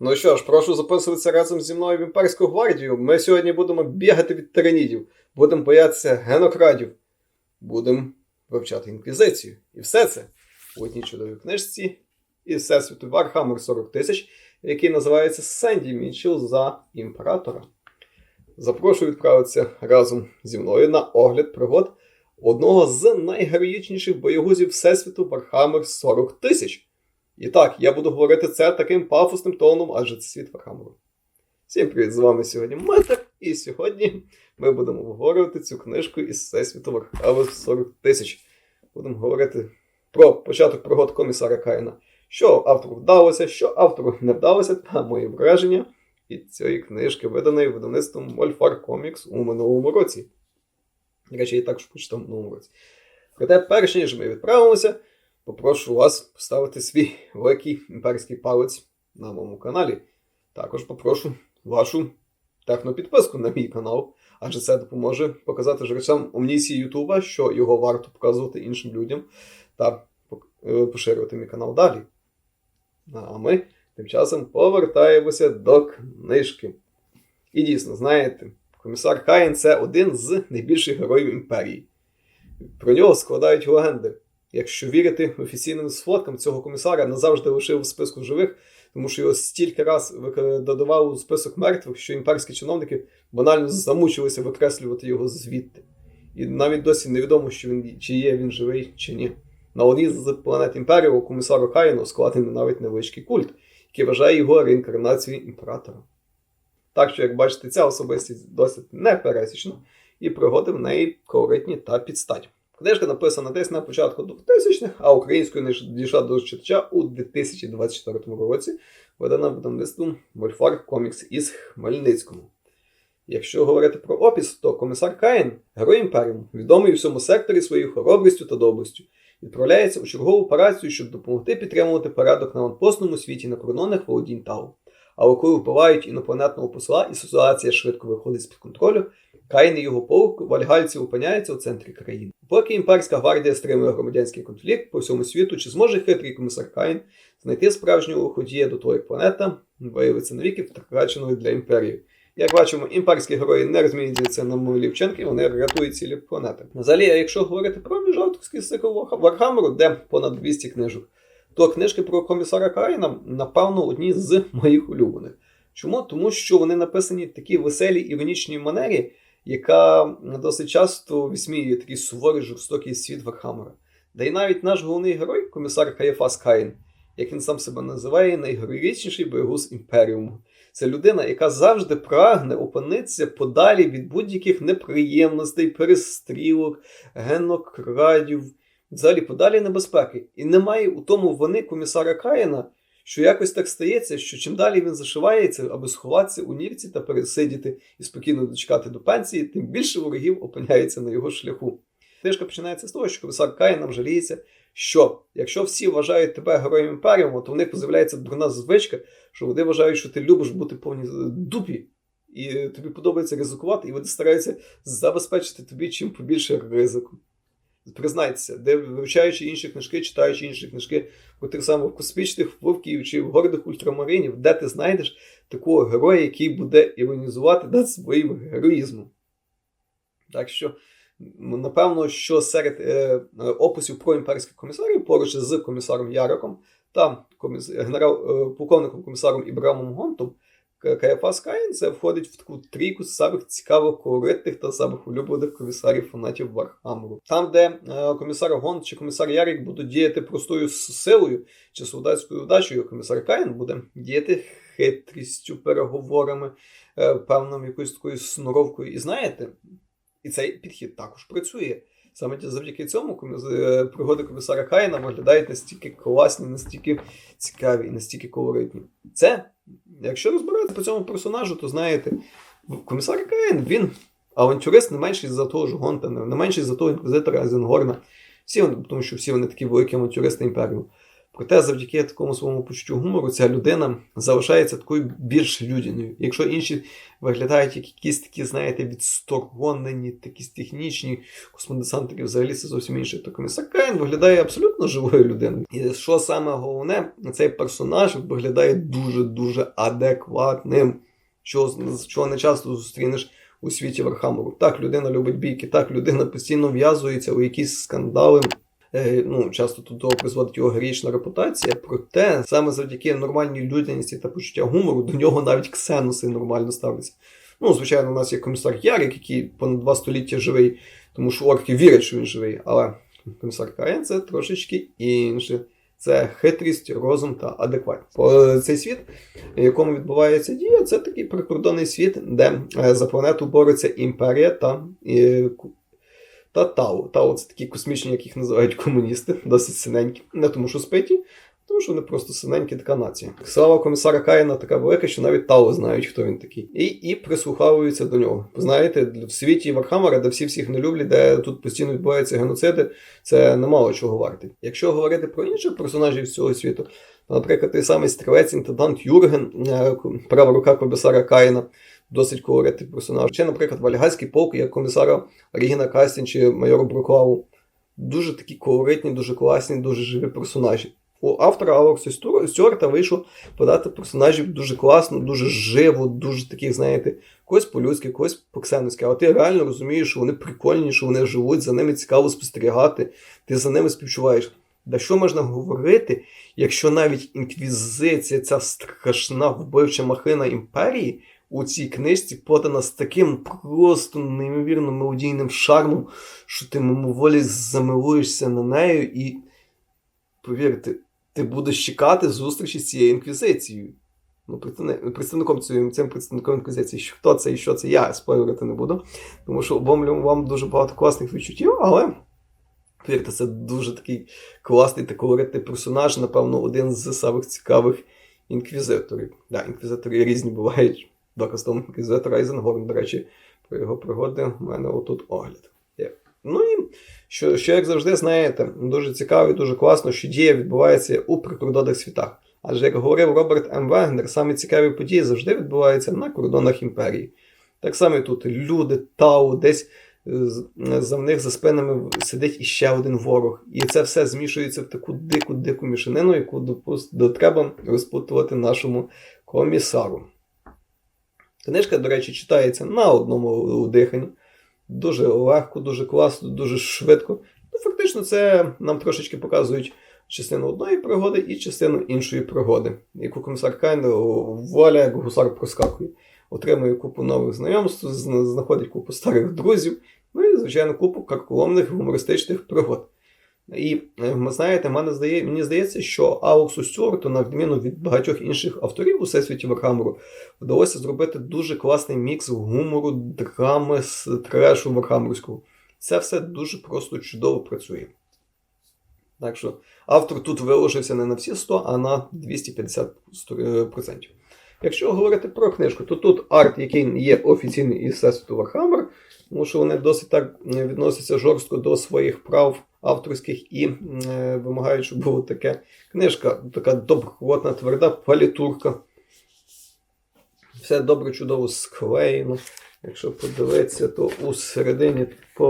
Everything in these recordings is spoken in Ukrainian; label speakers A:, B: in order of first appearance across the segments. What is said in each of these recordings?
A: Ну що ж, прошу записуватися разом зі мною в імперську гвардію. Ми сьогодні будемо бігати від тиранідів, будемо боятися генокрадів, будемо вивчати інквізицію. І все це у одній чудовій книжці із всесвіту Warhammer 40 тисяч, який називається Сенді Мічел за імператора. Запрошую відправитися разом зі мною на огляд пригод одного з найгероїчніших боєгузів Всесвіту Warhammer 40 тисяч. І так, я буду говорити це таким пафосним тоном, адже це світ Вархамеру. Всім привіт, з вами сьогодні Метр, і сьогодні ми будемо обговорювати цю книжку із Всесвіту Вархамер 40 тисяч. Будемо говорити про початок пригод комісара Каїна. Що автору вдалося, що автору не вдалося, та мої враження від цієї книжки, виданої видавництвом Мольфар Комікс у минулому році. До речі, я також почитав в минулому році. Проте, перш ніж ми відправимося, попрошу вас поставити свій великий імперський палець на моєму каналі. Також попрошу вашу технопідписку на мій канал, адже це допоможе показати жрецям омнісії Ютуба, що його варто показувати іншим людям та е, поширювати мій канал далі. А ми тим часом повертаємося до книжки. І дійсно, знаєте, комісар Каїн це один з найбільших героїв імперії. Про нього складають легенди. Якщо вірити офіційним сфоткам, цього комісара назавжди лишив в списку живих, тому що його стільки раз додавали у список мертвих, що імперські чиновники банально замучилися викреслювати його звідти. І навіть досі невідомо, що він, чи є він живий, чи ні. На одній з планет імперії у комісару Каїну складений навіть невеличкий культ, який вважає його реінкарнацією імператора. Так що, як бачите, ця особистість досить непересічна, і пригоди в неї колоритні та підстать. Книжка написана десь на початку 2000-х, а українською не дійшла до читача у 2024 році, видана видавництвом Вольфар Комікс із Хмельницького. Якщо говорити про опис, то комісар Каїн, герой імперіуму, відомий у всьому секторі своєю хоробрістю та доблестю, відправляється у чергову операцію, щоб допомогти підтримувати порядок на ванпостному світі на коронованих володінь Тау. Але коли вбивають інопланетного посла і ситуація швидко виходить з-під контролю, Каїн і його полк вальгальці опиняються у центрі країни. Поки імперська гвардія стримує громадянський конфлікт по всьому світу, чи зможе хитрий комісар Каїн знайти справжнього ходія до як планета виявиться навіки втраченою для імперії. Як бачимо, імперські герої не розмінюються на милі вчинки, вони рятують цілі планети. Взагалі, якщо говорити про міжавторський цикл Вархамеру, де понад 200 книжок, то книжки про комісара Каїна, напевно, одні з моїх улюблених. Чому? Тому що вони написані в такій веселій іронічній манері, яка досить часто висміює такий суворий жорстокий світ Вархамера. Та й навіть наш головний герой, комісар Каєфас Каїн, як він сам себе називає, найгероїчніший боєгуз імперіуму. Це людина, яка завжди прагне опинитися подалі від будь-яких неприємностей, перестрілок, генокрадів, взагалі подалі небезпеки. І немає у тому вини комісара Каїна, що якось так стається, що чим далі він зашивається, аби сховатися у нірці та пересидіти і спокійно дочекати до пенсії, тим більше ворогів опиняється на його шляху. Книжка починається з того, що комісар Каїн нам жаліється, що якщо всі вважають тебе героєм імперіуму, то в них з'являється дурна звичка, що вони вважають, що ти любиш бути повні дупі, і тобі подобається ризикувати, і вони стараються забезпечити тобі чим побільше ризику. Признайтеся, де вивчаючи інші книжки, читаючи інші книжки про тих самих космічних вовків чи гордих ультрамаринів, де ти знайдеш такого героя, який буде іронізувати над своїм героїзмом. Так що, напевно, що серед е, описів про імперських комісарів поруч з комісаром Яриком та коміс... генерал, е, полковником комісаром Ібрамом Гонтом, Каяфас Каїн це входить в таку трійку з самих цікавих, колоритних та самих улюблених комісарів фанатів Вархамеру. Там, де е, комісар Гонт чи комісар Ярик будуть діяти простою силою чи солдатською вдачею, комісар Каїн буде діяти хитрістю, переговорами, е, певним якоюсь такою сноровкою. І знаєте, і цей підхід також працює. Саме завдяки цьому е, пригоди комісара Каїна виглядають настільки класні, настільки цікаві і настільки колоритні. Це, якщо розбиратися по цьому персонажу, то знаєте, комісар Каїн, він авантюрист не менший за того ж Гонта, не менший за того інквізитора Азенгорна. Всі вони, тому що всі вони такі великі авантюристи імперію. Проте, завдяки такому своєму почуттю гумору, ця людина залишається такою більш людяною. Якщо інші виглядають як якісь такі, знаєте, відсторонені, якісь технічні космодесантики, взагалі це зовсім інше. То комісар Каїн виглядає абсолютно живою людиною. І що саме головне, цей персонаж виглядає дуже-дуже адекватним, що, чого не часто зустрінеш у світі Вархаммеру. Так, людина любить бійки, так, людина постійно в'язується у якісь скандали. Е, Ну, часто до того призводить його героїчна репутація, проте саме завдяки нормальній людяності та почуття гумору до нього навіть ксеноси нормально ставляться. Ну, звичайно, у нас є комісар Ярик, який понад два століття живий, тому що орки вірять, що він живий, але комісар Каєн це трошечки інше. Це хитрість, розум та адекватність. Цей світ, в якому відбувається дія, це такий прикордонний світ, де е, за планету бореться імперія та, е, та Тау. Тау це такі космічні, яких називають комуністи, досить синенькі. Не тому, що спиті, тому що вони просто синенькі така нація. Слава комісара Каїна така велика, що навіть Тау знають, хто він такий. І, і прислуховуються до нього. Знаєте, в світі Вархаммера, де всі всіх не люблять, де тут постійно відбуваються геноциди, це немало чого варти. Якщо говорити про інших персонажів з цього світу, наприклад, той самий стрілець інтендант Юрген, е, права рука комісара Каїна, досить колоритний персонаж. Чи, наприклад, Вальгальський полк, як комісара Регіна Кастін чи майора Бруклаву. Дуже такі колоритні, дуже класні, дуже живі персонажі. У автора Стю- Стюарта вийшло подати персонажів дуже класно, дуже живо, дуже таких, знаєте, когось по-людськи, когось по-ксеновськи. Ти реально розумієш, що вони прикольні, що вони живуть, за ними цікаво спостерігати, ти за ними співчуваєш. Да що можна говорити, якщо навіть інквізиція, ця страшна вбивча махина імперії, у цій книжці подана з таким просто неймовірно мелодійним шармом, що ти мимоволі замилуєшся на нею, і повірте, ти будеш чекати зустрічі з цією інквізицією. Ну, представни- представником цим, цим представником інквізиції, що хто це і що це, я спойлерити не буду, тому що обомлю вам дуже багато класних відчуттів, але повірте, це дуже такий класний та колоритний персонаж, напевно, один з самих цікавих інквізиторів. Да, інквізитори різні бувають. Доказ тому інквізитор Айзенгорн, до речі, про його пригоди у мене отут огляд. Ну і що, що, як завжди, знаєте, дуже цікаво і дуже класно, що дія відбувається у прикордонних світах. Адже, як говорив Роберт М. Вегнер, саме цікаві події завжди відбуваються на кордонах імперії. Так само і тут люди, Тау, десь е, за в них за спинами сидить іще один ворог. І це все змішується в таку дику дику мішанину, яку допус- до треба розпутувати нашому комісару. Книжка, до речі, читається на одному диханні. Дуже легко, дуже класно, дуже швидко. Ну, фактично, це нам трошечки показують частину одної пригоди і частину іншої пригоди, яку комісар Кайн воля, як гусар проскакує. Отримує купу нових знайомств, знаходить купу старих друзів, ну і, звичайно, купу карколомних гумористичних пригод. І е, ви знаєте, мене здає, мені здається, що Алексу Стюарту, на відміну від багатьох інших авторів у всесвіті Вархаммеру, вдалося зробити дуже класний мікс гумору, драми, с- трешу Вархаммерського. Це все дуже просто чудово працює. Так що автор тут виложився не на всі 100, а на 250%. Якщо говорити про книжку, то тут арт, який є офіційний із всесвіту Вархаммер, тому що вони досить так е, відносяться жорстко до своїх прав авторських і е, вимагають, щоб було таке книжка, така добротна, тверда палітурка. Все добре, чудово склеєно. Якщо подивитися, то у середині по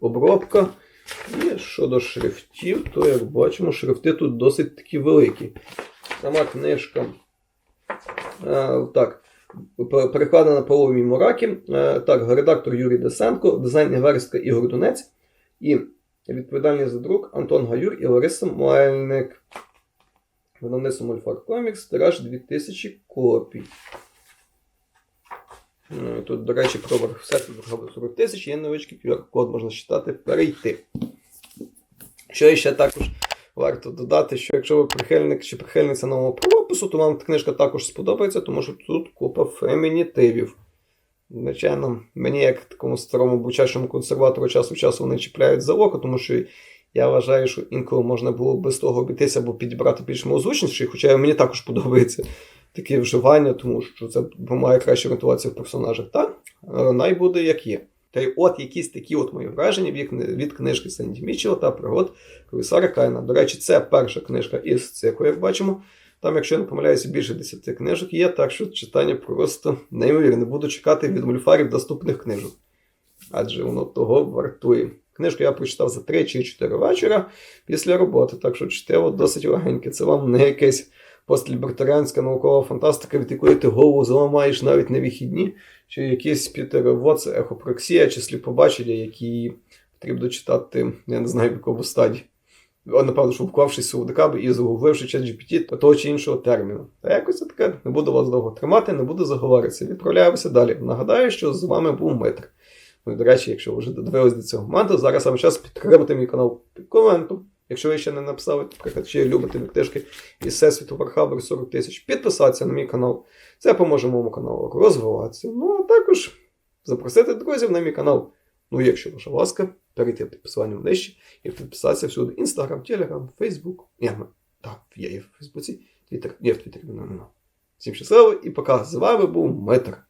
A: обробка. І щодо шрифтів, то як бачимо, шрифти тут досить такі великі. Сама книжка. Е, так, перекладена Павлові Муракі. Е, так, редактор Юрій Десенко, дизайн верстка Ігор Донець. І відповідальний за друк Антон Гаюр і Лариса Мельник. Видавництво Мольфар Комікс, тираж 2000 копій. Ну, Тут, до речі, про все 40 тисяч, є невеличкий QR-код, можна читати, перейти. Що ще також варто додати, що якщо ви прихильник чи прихильниця нового правопису, то вам книжка також сподобається, тому що тут купа фемінітивів. Звичайно, мені, як такому старому бучачому консерватору час від часу вони чіпляють за око, тому що я вважаю, що інколи можна було без того обійтися або підібрати більш мозучніший, хоча мені також подобається таке вживання, тому що це допомагає краще орієнтуватися в персонажах. Так, е, най буде як є. Та й от якісь такі от мої враження від, книжки Сенді Мічела та пригод комісара Кайна. До речі, це перша книжка із циклу, як бачимо. Там, якщо я не помиляюся, більше 10 книжок є, так що читання просто неймовірне. Буду чекати від мульфарів доступних книжок. Адже воно того вартує. Книжку я прочитав за 3 чи 4 вечора після роботи, так що чтиво досить легеньке. Це вам не якесь постлібертаріанська наукова фантастика, від якої ти голову заламаєш навіть на вихідні, чи якийсь Пітер Вотс, ехопроксія, чи сліпобачення, які потрібно читати, я не знаю в якому стадії. Напевно, що вклавшись у декабрь і загугливши чат GPT до того чи іншого терміну. Та якось це таке, не буду вас довго тримати, не буду заговоритися. Відправляємося далі. Нагадаю, що з вами був Митр. Ну і до речі, якщо ви вже додивились до цього моменту, зараз саме час підтримати мій канал під коментом. Якщо ви ще не написали, наприклад, чи любите книжки із Всесвіту Вархабер 40 тисяч, підписатися на мій канал. Це поможе моєму каналу розвиватися. Ну а також запросити друзів на мій канал. Ну, якщо ваша ласка, перейти в посилання нижче і підписатися всюди. Інстаграм, Телеграм, Фейсбук. Так, я є в Фейсбуці, Твіттер. Ні, в Твіттері. Всім щасливо і пока. З вами був Метр.